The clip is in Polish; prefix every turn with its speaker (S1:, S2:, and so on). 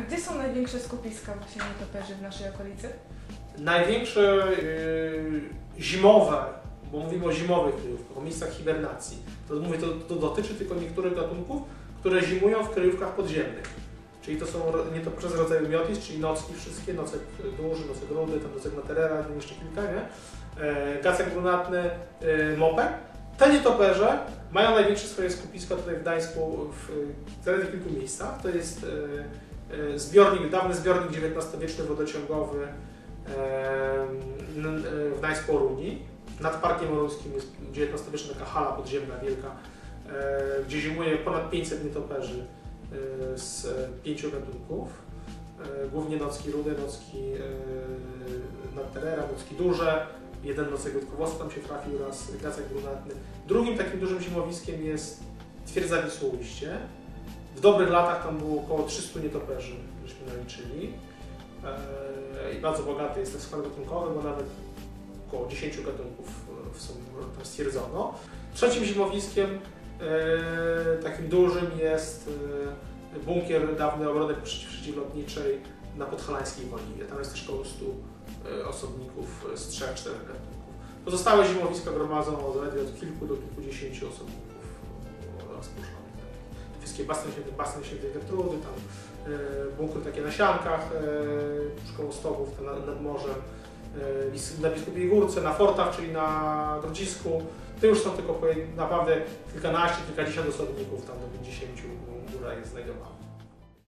S1: A gdzie są największe skupiska właśnie nietoperzy w naszej okolicy?
S2: Największe y, zimowe, bo mówimy o zimowych kryjówkach, o miejscach hibernacji, to mówię, to, to dotyczy tylko niektórych gatunków, które zimują w kryjówkach podziemnych. Czyli to są nietoperze z rodzaju miotis, czyli nocki wszystkie, nocek duży, nocek rudy, tam nocek materera, jeszcze kilka, nie? E, Gacek brunatny, e, mopek. Te nietoperze mają największe swoje skupiska tutaj w Gdańsku w zaledwie kilku miejscach. To jest e, zbiornik, dawny zbiornik XIX-wieczny wodociągowy e, e, w Gdańsku Oruni. Nad Parkiem Oruńskim jest XIX-wieczna taka hala podziemna wielka, e, gdzie zimuje ponad 500 nietoperzy e, z e, pięciu gatunków. E, Głównie nocki rude, nocki e, natterera, nocki duże. Jeden nocek krótkowłosy tam się trafił raz, gacek brunatny. Drugim takim dużym zimowiskiem jest twierdza Wisłoujście. W dobrych latach tam było około 300 nietoperzy, żeśmy naliczyli. E, I bardzo bogaty jest ten skład gatunkowy, bo nawet około 10 gatunków e, są, tam stwierdzono. Trzecim zimowiskiem e, takim dużym jest bunkier dawnej obrony przeciw- przeciwlotniczej na podhalańskiej Woliwie. Tam jest też około 100 e, osobników z 3-4 gatunków. Pozostałe zimowiska gromadzą zaledwie od kilku do kilkudziesięciu osobników. Wszystkie basen świętej, basen świętej Gertrudy, tam e, bunkry takie na siankach, e, szkoło stogów tam nad, nad morzem, e, na Biskupiej Górce, na fortach, czyli na Grodzisku. To już są tylko naprawdę kilkanaście, kilkadziesiąt osobników, tam do 50 góra jest znajdowanych.